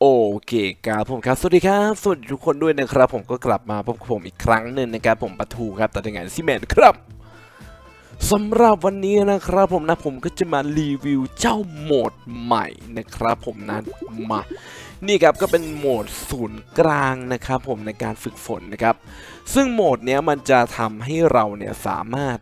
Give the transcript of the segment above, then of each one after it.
โอเคครับผมครับ สวัสดีครับ สวัสดีทุกคนด้วยนะครับ ผมก็กลับมาพบกับผมอีกครั้งหนึ่งนะครับผมปะทูครับแต่ยังไงซิแมนครับสำหรับวันนี้นะครับผมนะผมก็จะมารีวิวเจ้าโหมดใหม่นะครับผมนะมานี่ครับก็เป็นโหมดศูนย์กลางนะครับผมในการฝึกฝนนะครับ ซึ่งโหมดเนี้ยมันจะทำให้เราเนี่ยสามารถ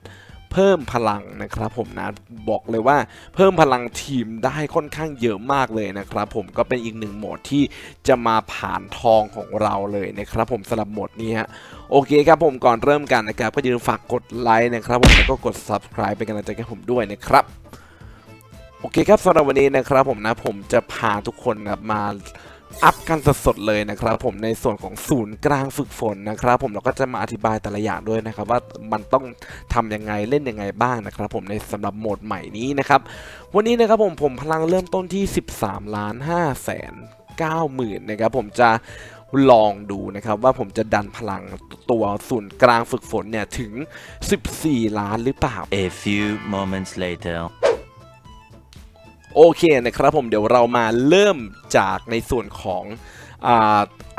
เพิ่มพลังนะครับผมนะบอกเลยว่าเพิ่มพลังทีมได้ค่อนข้างเยอะมากเลยนะครับผมก็เป็นอีกหนึ่งโหมดที่จะมาผ่านทองของเราเลยนะครับผมสำหรับโหมดนี้ฮะโอเคครับผมก่อนเริ่มกันนะครับก็อย่าลืมฝากกดไลค์นะครับผมแล้วก็กด subscribe เป็นกำลังใจให้ผมด้วยนะครับโอเคครับสำหรับวันนี้นะครับผมนะผมจะพาทุกคนนะครับมา อัพกันสดๆเลยนะครับผมในส่วนของศูนย์กลางฝึกฝนนะครับผมเราก็จะมาอธิบายแต่ละอย่างด้วยนะครับว่ามันต้องทำยังไงเล่นยังไงบ้างนะครับผมในสำหรับโหมดใหม่นี้นะครับวันนี้นะครับผมผมพลังเริ่มต้นที่ 13ล้าน5แสน9หมื่นนะครับผมจะลองดูนะครับว่าผมจะดันพลังตัวศูนย์กลางฝึกฝนเนี่ยถึง 14 ล้านหรือเปล่า A few moments later. โอเคนะครับผมเดี๋ยวเรามาเริ่มจากในส่วนของ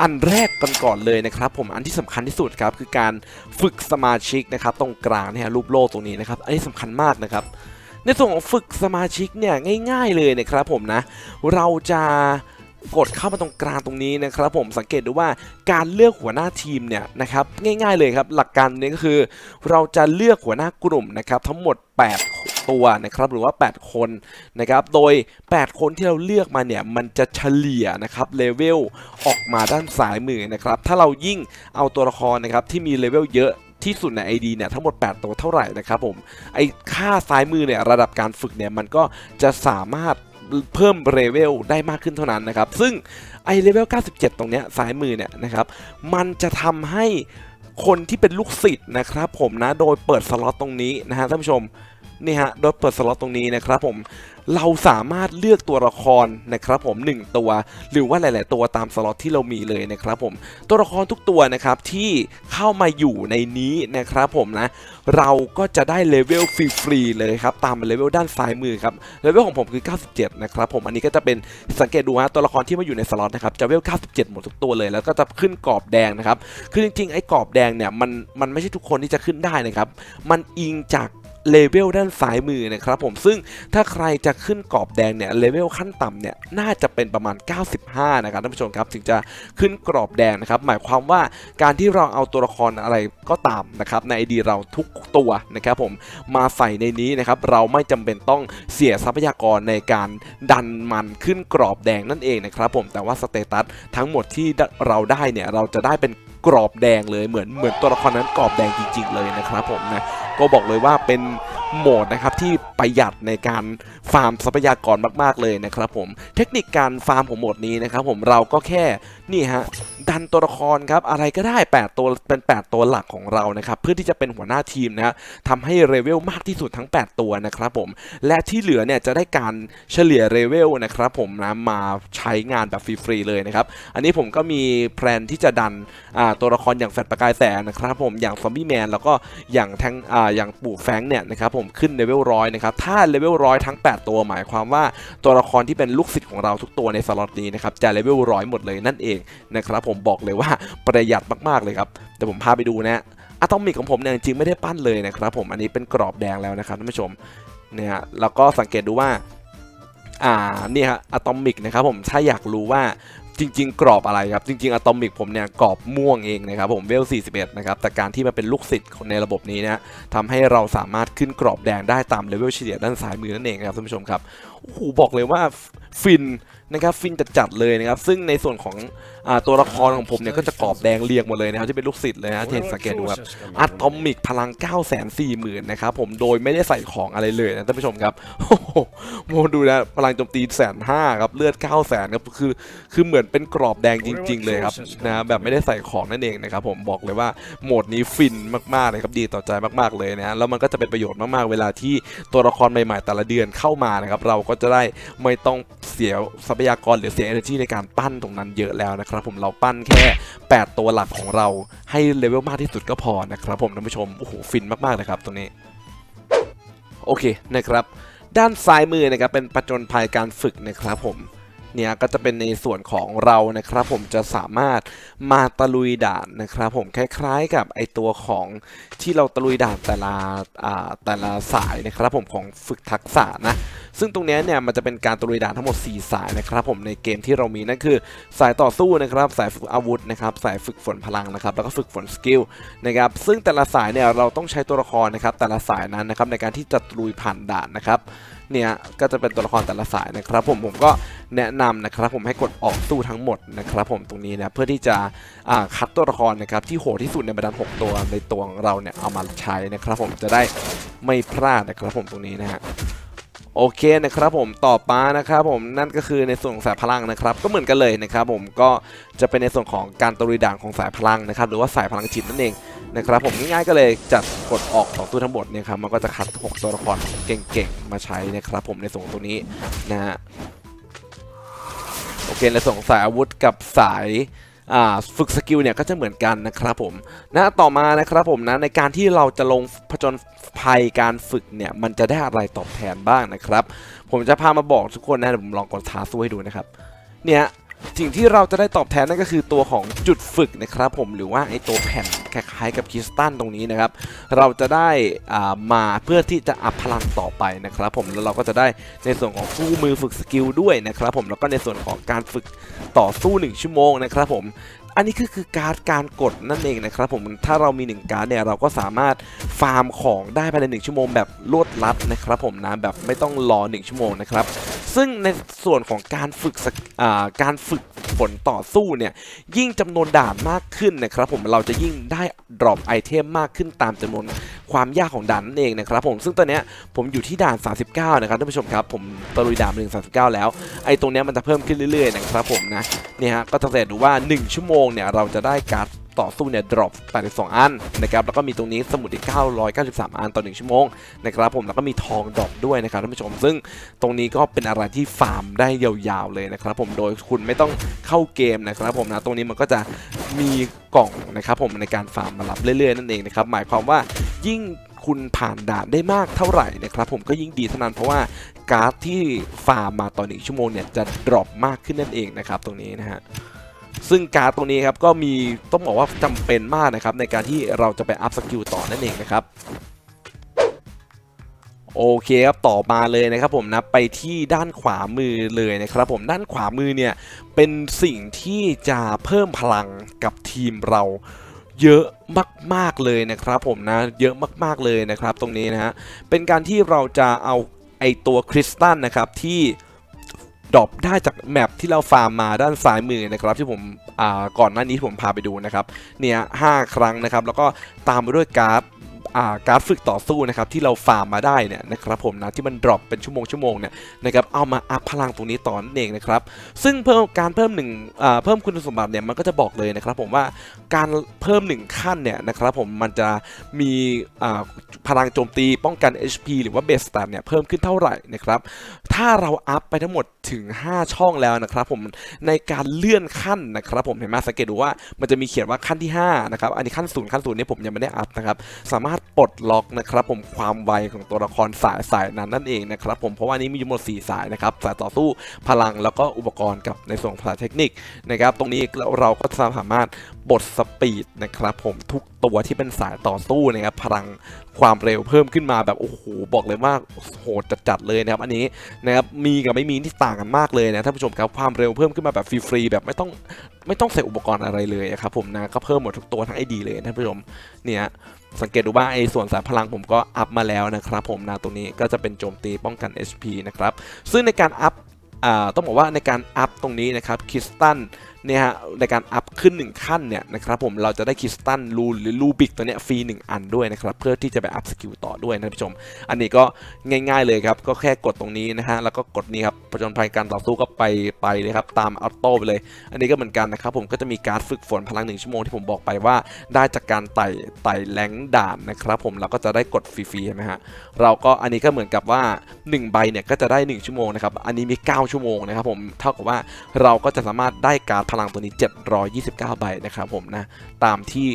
อันแรกกันก่อนเลยนะครับ ผมอันที่สำคัญที่สุดครับคือการฝึกสมาชิกนะครับตรงกลางเนี่ยรูปโล่ตรงนี้นะครับอันนี้สำคัญมากนะครับ ในส่วนของฝึกสมาชิกเนี่ยง่าย ๆเลยนะครับผมนะเราจะกดเข้ามาตรงกลางตรงนี้นะครับ ผมสังเกตดูว่าการเลือกหัวหน้าทีมเนี่ยนะครับง่าย ๆเลยครับ หลักการนี้ก็คือ เราจะเลือกหัวหน้ากลุ่มนะครับทั้งหมด 8 ตัวนะครับหรือว่า 8 คนนะครับโดย 8 คนที่เราเลือกมาเนี่ยมันจะเฉลี่ยนะครับเลเวลออกมาด้านซ้ายมือนะครับถ้าเรายิ่งเอาตัวละครนะครับที่มีเลเวลเยอะที่สุดใน ID เนี่ยทั้งหมด 8 ตัวเท่าไหร่นะครับผมไอ้ค่าซ้ายมือเนี่ยระดับการฝึกเนี่ยมันก็จะสามารถเพิ่มเลเวลได้มากขึ้นเท่านั้นนะครับ ซึ่งไอเลเวล 97 ตรงเนี้ยซ้ายมือเนี่ยนะครับ มันจะทำให้คนที่เป็นลูกศิษย์นะครับผมนะ โดยเปิดสล็อตตรงนี้นะฮะท่านผู้ชม นี่ฮะโดยเปิดสล็อตตรงนี้นะครับผมเราสามารถเลือกตัวละครนะครับผม 1 ตัว หรือว่าหลาย ๆ ตัวตามสล็อตที่เรามีเลยนะครับผมตัวละครทุกตัวนะครับที่เข้ามาอยู่ในนี้นะครับผมนะเราก็จะได้เลเวลฟรีๆเลยครับตามเลเวลด้านซ้ายมือครับเลเวลของผมคือ 97 นะครับผมอันนี้ก็จะเป็นสังเกตดูฮะตัวละครที่มาอยู่ในสล็อตนะครับจะเวล 97 หมดทุกตัวเลย แล้วก็จะขึ้นกรอบแดงนะครับคือจริง ๆ ไอ้กรอบแดงเนี่ยมันมันไม่ใช่ทุกคนที่จะขึ้นได้นะครับมันอิงจาก เลเวลด้านซ้ายมือนะครับผมซึ่งถ้าใครจะขึ้นกรอบแดงเนี่ยเลเวลขั้นต่ำเนี่ยน่าจะเป็นประมาณ 95 นะครับท่านผู้ชมครับถึงจะขึ้นกรอบแดงนะครับหมายความว่าการที่เราเอาตัวละครอะไรก็ตามนะครับใน ID เราทุกตัวนะครับผมมาใส่ในนี้นะครับเราไม่จำเป็นต้องเสียทรัพยากรในการดันมันขึ้นกรอบแดงนั่นเองนะครับผมแต่ว่าสเตตัสทั้งหมดที่เราได้เนี่ยเราจะได้เป็นกรอบแดงเลยเหมือนเหมือนตัวละครนั้นกรอบแดงจริง ๆ เลยนะครับผมนะ ก็บอกเลยว่าเป็นโหมดนะครับที่ประหยัดในการฟาร์มทรัพยากรมาก ๆ เลยนะครับผมเทคนิคการฟาร์มของโหมดนี้นะครับผมเราก็แค่นี่ฮะดันตัวละครครับอะไรก็ได้ 8 ตัวเป็น 8 ตัวหลักของเรานะครับเพื่อที่จะเป็นหัวหน้าทีมนะฮะทำให้เลเวลมากที่สุดทั้ง 8 ตัวนะครับผมและที่เหลือเนี่ยจะได้การเฉลี่ยเลเวลนะครับผมนะมาใช้งานแบบฟรีๆเลยนะครับอันนี้ผมก็มีแพลนที่จะดันตัวละครอย่างแฟดประกายแสงนะครับผมอย่างซอมบี้แมนแล้วก็อย่างแทงออย่างปู่แฟงเนี่ยนะครับผมขึ้นเลเวลร้อยนะครับถ้าเลเวลร้อยทั้ง 8 ตัวหมายความว่าตัวละครที่เป็นลูกศิษย์ของเราทุกตัวในสล็อตนี้นะครับจะเลเวลร้อยหมดเลยนั่นเองนะครับผมบอกเลยว่าประหยัดมากๆเลยครับเดี๋ยวผมพาไปดูนะอะตอมิกของผมเนี่ยจริงๆไม่ได้ปั้นเลยนะครับผมอันนี้เป็นกรอบแดงแล้วนะครับท่านผู้ชมเนี่ยแล้วก็สังเกตดูว่าอ่านี่ฮะอะตอมิกนะครับผมถ้าอยากรู้ว่าจริง ๆ กรอบอะไรครับ จริง ๆอะตอมิกผมเนี่ยกรอบม่วงเองนะครับผมเวล 41 นะครับ แต่การที่มาเป็นลูกศิษย์ในระบบนี้นะทำให้เราสามารถขึ้นกรอบแดงได้ตามเลเวลเฉลี่ยด้านซ้ายมือนั่นเองครับท่านผู้ชมครับ โอ้โหบอกเลยว่าฟินนะครับฟินจัดๆเลยนะครับซึ่งในส่วนของอตัวละครของผมเนี่ยก็จะกรอบแดงเรียงหมดเลยนะครับที่เป็นลูกศิษย์เลยนะที่เห็นสังเกตดูครับอะตอมิกพลัง 9 4 0 0 0 0นะครับผมโดยไม่ได้ใส่ของอะไรเลยนะท่านผู้ชมครับโอ้โหโมดูนะพลังโจมตีแสนห้าครับเลือด9 0 0 0 0 0ครับคือคือเหมือนเป็นกรอบแดงจริง ๆ เลยครับนะแบบไม่ได้ใส่ของนั่นเองนะครับผมบอกเลยว่าโหมดนี้ฟินมากๆเลยครับดีต่อใจมากๆเลยนะแล้วมันก็จะเป็นประโยชน์มากๆ เวลาที่ตัวละครใหม่ๆแต่ละเดือนเข้ามานะครับเราก็จะได้ไม่ต้องเสียทรัพยากรหรือเสีย energy ในการปั้นตรงนั้นเยอะแล้วนะครับผมเราปั้นแค่ 8 ตัวหลักของเราให้เลเวลมากที่สุดก็พอนะครับผมท่านผู้ชมโอ้โหฟินมากๆเลยครับตรงนี้ โอเคนะครับ ด้านซ้ายมือนะครับเป็นประจนภัยการฝึกนะครับผม เนี่ยก็จะเป็นในส่วนของเรานะครับผมจะสามารถมาตะลุยด่านนะครับผมคล้ายๆกับไอตัวของที่เราตะลุยด่านแต่ละอ่าแต่ละสายนะครับผมของฝึกทักษะนะซึ่งตรงนี้เนี่ยมันจะเป็นการตะลุยด่านทั้งหมด 4 สายนะครับผมในเกมที่เรามีนั่นคือ สายต่อสู้นะครับสายฝึกอาวุธนะครับสายฝึกฝนพลังนะครับแล้วก็ฝึกฝนสกิลนะครับซึ่งแต่ละสายเนี่ยเราต้องใช้ตัวละครนะครับแต่ละสายนั้นนะครับในการที่จะตะลุยผ่านด่านนะครับ เนี่ยก็จะเป็นตัวละครแต่ละสายนะครับผมผมก็แนะนำนะครับผมให้กดออกสู้ทั้งหมดนะครับผมตรงนี้นะเพื่อที่จะคัดตัวละครนะครับที่โหดที่สุดในบรรดา6ตัวในตัวของเราเนี่ยเอามาใช้นะครับผมจะได้ไม่พลาดนะครับผมตรงนี้นะฮะโอเคนะครับผมต่อมานะครับผมนั่นก็คือในส่วนของสายพลังนะครับ ก็เหมือนกันเลยนะครับผมก็จะเป็นในส่วนของการตะลุยด่านของสายพลังนะครับ หรือว่าสายพลังจิตนั่นเอง นะครับผมง่ายๆก็เลยจัดกดออกของตู้ทั้งหมดเนี่ยครับมันก็จะคัด 6 ตัวละครเก่งๆ มาใช้นะครับผมในส่วนของตัวนี้นะฮะโอเคในส่วนของสายอาวุธกับสายฝึกสกิลเนี่ยก็จะเหมือนกันนะครับผมนะต่อมานะครับผมนะในการที่เราจะลงผจญภัยการฝึกเนี่ยมันจะได้อะไรตอบแทนบ้างนะครับ ผมจะพามาบอกทุกคนนะผมลองกดท้าสู้ให้ดูนะครับเนี่ย สิ่งที่เราจะได้ตอบแทนนั่นก็คือตัวของจุดฝึกนะครับผมหรือว่าไอตัวแผ่นคล้ายๆกับคริสตัลตรงนี้นะครับ เราจะได้อ่ามาเพื่อที่จะอัพพลังต่อไปนะครับ ผมแล้วเราก็จะได้ในส่วนของคู่มือฝึกสกิลด้วยนะครับ ผมแล้วก็ในส่วนของการฝึกต่อสู้ 1 ชั่วโมงนะครับ ผมอันนี้ก็คือการดการกดนั่นเองนะครับผมถ้าเรามี 1 การ์ดเนี่ยเราก็สามารถฟาร์มของได้ภายใน 1 ชั่วโมงแบบรวดลัดนะครับผมนะแบบไม่ต้องรอ 1 ชั่วโมงนะครับ ซึ่งในส่วนของการฝึกการฝึกฝนต่อสู้เนี่ยยิ่งจำนวนด่านมากขึ้นนะครับผมเราจะยิ่งได้ดรอปไอเทมมากขึ้นตามจำนวนความยากของด่านนั่นเองนะครับผมซึ่งตอนนี้ผมอยู่ที่ด่าน 39 นะครับท่านผู้ชมครับผมตะลุยด่าน1 39 แล้ว ไอ้ตรงนี้มันจะเพิ่มขึ้นเรื่อยๆนะครับผมนะเนี่ยฮะก็จะสังเกตดูว่า 1 ชั่วโมงเนี่ยเราจะได้การ์ด ต่อสู้เนี่ยดรอป82 อันนะครับแล้วก็มีตรงนี้สมุดอีก 993 อันต่อ 1 ชั่วโมงนะครับผมแล้วก็มีทองดรอปด้วยนะครับท่านผู้ชม ซึ่งตรงนี้ก็เป็นอะไรที่ฟาร์มได้ยาวๆเลยนะครับผมโดยคุณไม่ต้องเข้าเกมนะครับผมนะตรงนี้มันก็จะมีกล่องนะครับผมในการฟาร์มมารับเรื่อยๆนั่นเองนะครับหมายความว่ายิ่งคุณผ่านด่านได้มากเท่าไหร่นะครับผมก็ยิ่งดีเท่านั้นเพราะว่าการ์ดที่ฟาร์มมาต่อหนึ่งชั่วโมงเนี่ยจะดรอปมากขึ้นนั่นเองนะครับตรงนี้นะฮะ ซึ่งการ์ดตรงนี้ครับก็มีต้องบอกว่าจำเป็นมากนะครับในการที่เราจะไปอัพสกิลต่อนั่นเองนะครับโอเคครับต่อมาเลยนะครับผมนะไปที่ด้านขวามือเลยนะครับผมด้านขวามือเนี่ยเป็นสิ่งที่จะเพิ่มพลังกับทีมเราเยอะมากๆเลยนะครับผมนะเยอะมากๆเลยนะครับตรงนี้นะฮะเป็นการที่เราจะเอาไอตัวคริสตัลนะครับที่ ดรอปได้จากแมปที่เราฟาร์มมาด้านซ้ายมือนะครับที่ผมก่อนหน้านี้ผมพาไปดูนะครับเนี่ยห้าครั้งนะครับแล้วก็ตามไปด้วยการ์ด การ์ดฝึกต่อสู้นะครับที่เราฟาร์มมาได้เนี่ยนะครับผมนะที่มันดรอปเป็นชั่วโมงชั่วโมงเนี่ยนะครับเอามาอัพพลังตรงนี้ต่อนั่นเองนะครับซึ่งเพิ่มการเพิ่มหนึ่งเพิ่มคุณสมบัติเนี่ยมันก็จะบอกเลยนะครับผมว่าการเพิ่มหนึ่งขั้นเนี่ยนะครับผมมันจะมีพลังโจมตีป้องกัน HP หรือว่าเบสสตเนี่ยเพิ่มขึ้นเท่าไหร่นะครับถ้าเราอัพไปทั้งหมดถึง 5 ช่องแล้วนะครับผมในการเลื่อนขั้นนะครับผมเห็นไหมสังเกตดูว่ามันจะมีเขียนว่าขั้นที่5นะครับอันนี้ขั้นศูนย์ขั้นศูนย์เนี่ยผมยังไม่ได้อัพนะครับสามารถปลดล็อกนะครับผมความไวของตัวละครสายสายนั้นนั่นเองนะครับผมเพราะว่านี้มีอยู่หมด 4 สายนะครับสายต่อสู้พลังแล้วก็อุปกรณ์กับในส่วนภาษาเทคนิคนะครับตรงนี้เราก็สามารถบดสปีดนะครับผมทุกตัวที่เป็นสายต่อสู้นะครับพลังความเร็วเพิ่มขึ้นมาแบบโอ้โหบอกเลยว่าโหดจัดๆเลยนะครับอันนี้นะครับมีกับไม่มีที่ต่างกันมากเลยนะท่านผู้ชมครับความเร็วเพิ่มขึ้นมาแบบฟรีๆแบบไม่ต้องไม่ต้องใส่อุปกรณ์อะไรเลยอะครับผมนะก็เพิ่มหมดทุกตัวทั้งไอดีเลยท่านผู้ชมเนี่ย สังเกตดูว่าไอ้ส่วนสายพลังผมก็อัพมาแล้วนะครับผมนะตรงนี้ก็จะเป็นโจมตีป้องกัน HP นะครับ ซึ่งในการอัพต้องบอกว่าในการอัพตรงนี้นะครับคริสตัล เนี่ยฮะในการอัพขึ้น 1 ขั้นเนี่ยนะครับผมเราจะได้คริสตัลรูหรือรูบิกตัวเนี้ยฟรี 1 อันด้วยนะครับเพื่อที่จะไปอัพสกิลต่อด้วยนะท่านผู้ชม อันนี้ก็ง่ายๆเลยครับ ก็แค่กดตรงนี้นะฮะแล้วก็กดนี้ครับผจญภัยการต่อสู้ก็ไปไปเลยครับตามออโต้ไปเลย อันนี้ก็เหมือนกันนะครับผมก็จะมีการฝึกฝนพลังหนึ่งชั่วโมงที่ผมบอกไปว่า ได้จากการไต่ไต่แรงด่านนะครับผมเราก็จะได้กดฟรีๆใช่ไหมฮะเราก็อันนี้ก็เหมือนกับว่า 1 ใบเนี่ยก็จะได้ 1 ชั่วโมงนะครับอันนี้มี 9 ชั่วโมงนะครับผมเท่ากับว่าเราก็จะสามารถได้การพลังตัวนี้ 729 ใบนะครับผมนะ ตามที่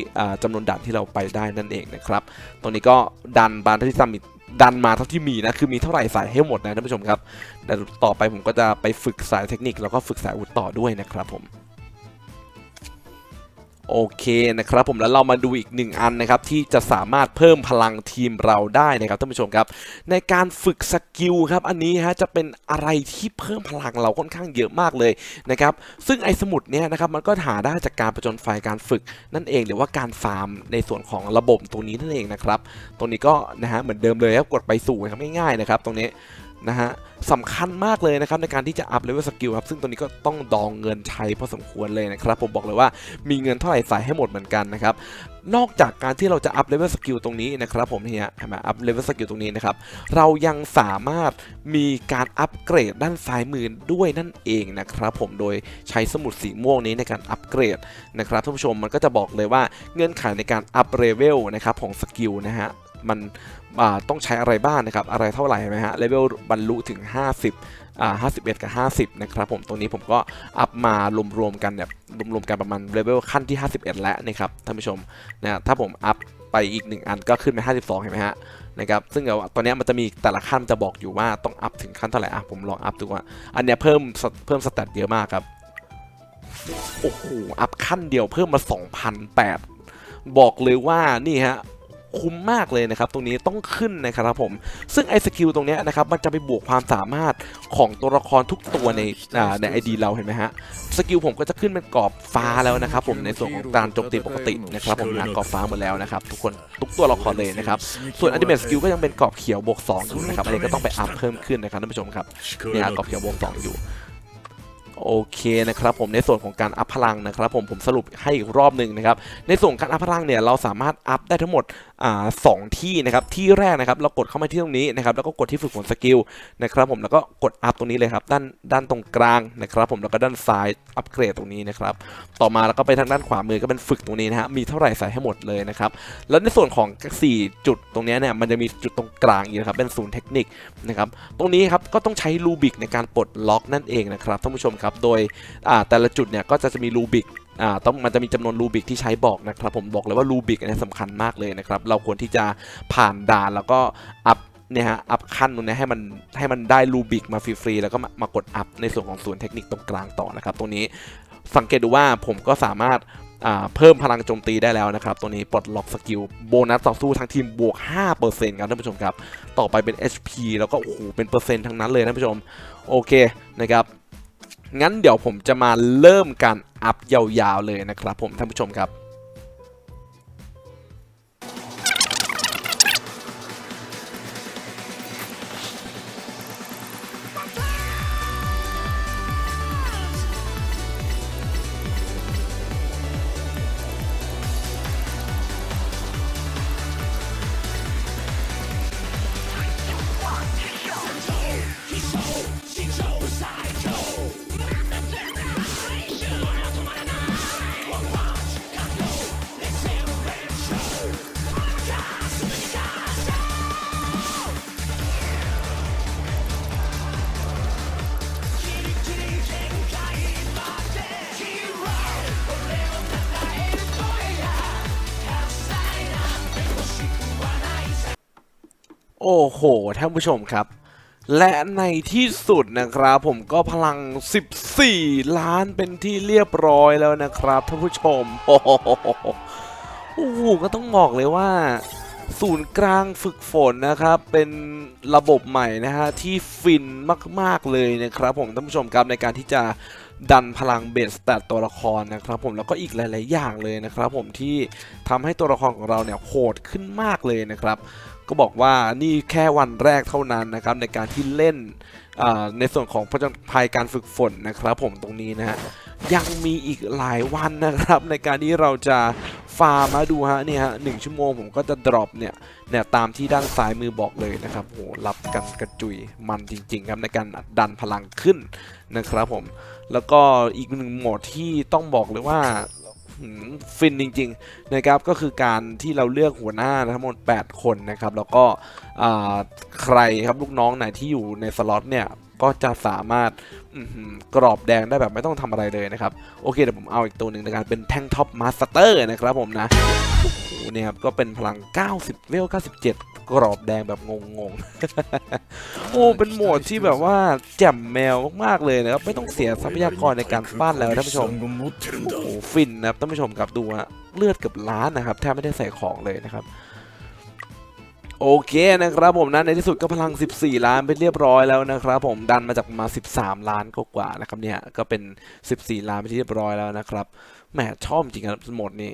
จำนวนด่านที่เราไปได้นั่นเองนะครับ ตรงนี้ก็ดันบานที่ซัมมิตดันมาเท่าที่มีนะ คือมีเท่าไหร่ใส่ให้หมดนะท่านผู้ชมครับ แต่ต่อไปผมก็จะไปฝึกสายเทคนิคแล้วก็ฝึกสายอุดต่อด้วยนะครับผม โอเคนะครับผมแล้วเรามาดูอีกหนึ่งอันนะครับที่จะสามารถเพิ่มพลังทีมเราได้นะครับท่านผู้ชมครับ ในการฝึกสกิลครับอันนี้ฮะจะเป็นอะไรที่เพิ่มพลังเราค่อนข้างเยอะมากเลยนะครับซึ่งไอ้สมุดเนี่ยนะครับมันก็หาได้จากการประจนไฟการฝึกนั่นเอง หรือว่าการฟาร์มในส่วนของระบบตัวนี้นั่นเองนะครับตรงนี้ก็นะฮะเหมือนเดิมเลยครับกดไปสู่ครับง่ายๆนะครับตรงนี้ นะฮะสำคัญมากเลยนะครับในการที่จะอัพเลเวลสกิลครับซึ่งตัวนี้ก็ต้องดองเงินใช้พอสมควรเลยนะครับ ผมบอกเลยว่ามีเงินเท่าไหร่ใส่ให้หมดเหมือนกันนะครับนอกจากการที่เราจะอัพเลเวลสกิลตรงนี้นะครับผมเนี่ยเห็นไหมอัพเลเวลสกิลตรงนี้นะครับเรายังสามารถมีการอัปเกรดด้านซ้ายมือด้วยนั่นเองนะครับผมโดยใช้สมุดสีม่วงนี้ในการอัปเกรดนะครับท่านผู้ชมมันก็จะบอกเลยว่าเงื่อนไขในการอัพเลเวลนะครับของสกิลนะฮะมัน ต้องใช้อะไรบ้างนะครับ อะไรเท่าไหร่ไหมฮะเลเวลบรรลุถึง 50อ่า51 กับ 50 นะครับผมตรงนี้ผมก็อัพมารวมๆกันแบบรวมๆกันประมาณเลเวลขั้นที่ 51 แล้วนะครับท่านผู้ชมนะถ้าผมอัพไปอีก 1 อันก็ขึ้นไป52 เห็นไหมฮะนะครับซึ่งเดี๋ยวตอนนี้มันจะมีแต่ละขั้นจะบอกอยู่ว่าต้องอัพถึงขั้นเท่าไหร่อะผมลองอัพดูว่าอันเนี้ยเพิ่มเพิ่มสแตทเยอะมากครับโอ้โหอัพขั้นเดียวเพิ่มมา 2,008บอกเลยว่านี่ฮะ คุ้มมากเลยนะครับตรงนี้ต้องขึ้นนะครับผม ซึ่งไอ้สกิลตรงนี้นะครับมันจะไปบวกความสามารถของตัวละครทุกตัวในในไอดีเราเห็นไหมฮะสกิลผมก็จะขึ้นเป็นกรอบฟ้าแล้วนะครับผมในส่วนของการโจมตีปกตินะครับผมนะกรอบฟ้าหมดแล้วนะครับทุกคนทุกตัวละครเลยนะครับส่วนอันติเม e สกิลก็ยังเป็นกรอบเขียวบวก2อยู่นะครับอันนี้ก็ต้องไปอัพเพิ่มขึ้นนะครับท่านผู้ชมครับเนี่ยกรอบเขียวบวก2อยู่โอเคนะครับผมในส่วนของการอัพพลังนะครับผมผมสรุปให้อีกรอบหนึ่งนะครับในส่วนการอัพพลังเนี่ยเราสามารถอัพได้ทั้งหมด สองที่นะครับที่แรกนะครับเรากดเข้ามาที่ตรงนี้นะครับแล้วก็กดที่ฝึกฝนสกิลนะครับผมแล้วก็กดอัพตรงนี้เลยครับด้านด้านตรงกลางนะครับผมแล้วก็ด้านซ้ายอัปเกรดตรงนี้นะครับต่อมาแล้วก็ไปทางด้านขวามือก็เป็นฝึกตรงนี้นะฮะมีเท่าไหร่ใส่ให้หมดเลยนะครับแล้วในส่วนของ 4 จุดตรงนี้เนี่ยมันจะมีจุดตรงกลางอีกนะครับเป็นศูนย์เทคนิคนะครับตรงนี้ครับก็ต้องใช้รูบิกในการปลดล็อกนั่นเองนะครับท่านผู้ชมครับโดยแต่ละจุดเนี่ยก็จะจะมีรูบิก อ่าต้องมันจะมีจำนวนรูบิกที่ใช้บอกนะครับผมบอกเลยว่ารูบิกอันนี้สำคัญมากเลยนะครับเราควรที่จะผ่านด่านแล้วก็อัพเนี่ยฮะอัพขั้นตรงนี้ให้มันให้มันได้รูบิกมาฟรีๆแล้วก็มามากดอัพในส่วนของศูนเทคนิคตรงกลางต่อนะครับตรงนี้สังเกตดูว่าผมก็สามารถอ่าเพิ่มพลังโจมตีได้แล้วนะครับ ตัวนี้ปลดล็อกสกิลโบนัสต่อสู้ทั้งทีมบวก 5%ครับท่านผู้ชมครับ ต่อไปเป็น HP แล้วก็โอ้โหเป็นเปอร์เซ็นต์ทั้งนั้นเลยท่านผู้ชม โอเคนะครับ งั้นเดี๋ยวผมจะมาเริ่มการอัพยาวๆเลยนะครับผมท่านผู้ชมครับ อ้โหท่านผู้ชมครับ และในที่สุดนะครับผมก็พลัง 14 ล้านเป็นที่เรียบร้อยแล้วนะครับท่านผู้ชมโอ้โหโอ้โหก็ต้องบอกเลยว่า ศูนย์กลางฝึกฝนนะครับ เป็นระบบใหม่นะฮะที่ฟินมาก ๆ เลยนะครับ ผมท่านผู้ชมครับในการที่จะดันพลังเบสแต่ตัวละครนะครับ ผมแล้วก็อีกหลาย ๆ อย่างเลยนะครับ ผมที่ทำให้ตัวละครของเราเนี่ยโหดขึ้นมากเลยนะครับ ก็บอกว่านี่แค่วันแรกเท่านั้นนะครับในการที่เล่นในส่วนของผจญภัยการฝึกฝนนะครับ ผมตรงนี้นะฮะยังมีอีกหลายวันนะครับ ในการที่เราจะฟาร์มาดูฮะเนี่ยฮะหนึ่งชั่วโมงผมก็จะดรอปเนี่ยเนี่ยตามที่ด้านซ้ายมือบอกเลยนะครับโหรับกันกระจุยมันจริง ๆ ครับในการดันพลังขึ้นนะครับผมแล้วก็อีกหนึ่งโหมดที่ต้องบอกเลยว่า ฟินจริงๆนะครับก็คือการที่เราเลือกหัวหน้าทั้งหมด 8 คนนะครับ แล้วก็ใครครับลูกน้องไหนที่อยู่ในสล็อตเนี่ย ก็จะสามารถกรอบแดงได้แบบไม่ต้องทำอะไรเลยนะครับ โอเคเดี๋ยวผมเอาอีกตัวหนึ่งในการเป็นแท่งท็อปมาสเตอร์นะครับผมนะโอ้โหเนี่ยครับก็เป็นพลัง 90 เวล 97 กรอบแดงแบบงงๆ โอ้ เป็นโหมดที่แบบว่าแจ่มแมวมากๆเลยนะครับ ไม่ต้องเสียทรัพยากรในการปั้นแล้วท่านผู้ชม โอ้โหฟินนะครับท่านผู้ชมครับดูฮะเลือดเกับล้านนะครับ แทบไม่ได้ใส่ของเลยนะครับ โอเคนะครับผมนะในที่สุดก็พลัง 14 ล้านไปเรียบร้อยแล้วนะครับผมดันมาจากประมาณ13 ล้านกว่าๆนะครับเนี่ยก็เป็น 14 ล้านไปที่เรียบร้อยแล้วนะครับแหมชอบจริงครับหมดนี้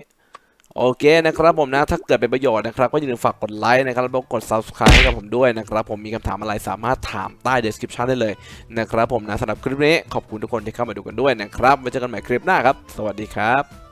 โอเคนะครับผมนะถ้าเกิดเป็นประโยชน์นะครับ ก็อย่าลืมฝากกดไลค์นะครับแล้วก็กด subscribe ให้กับผมด้วยนะครับ ผมมีคำถามอะไรสามารถถามใต้ description ได้เลยนะครับผมนะสำหรับคลิปนี้ขอบคุณทุกคนที่เข้ามาดูกันด้วยนะครับไว้เจอกันใหม่คลิปหน้าครับ สวัสดีครับ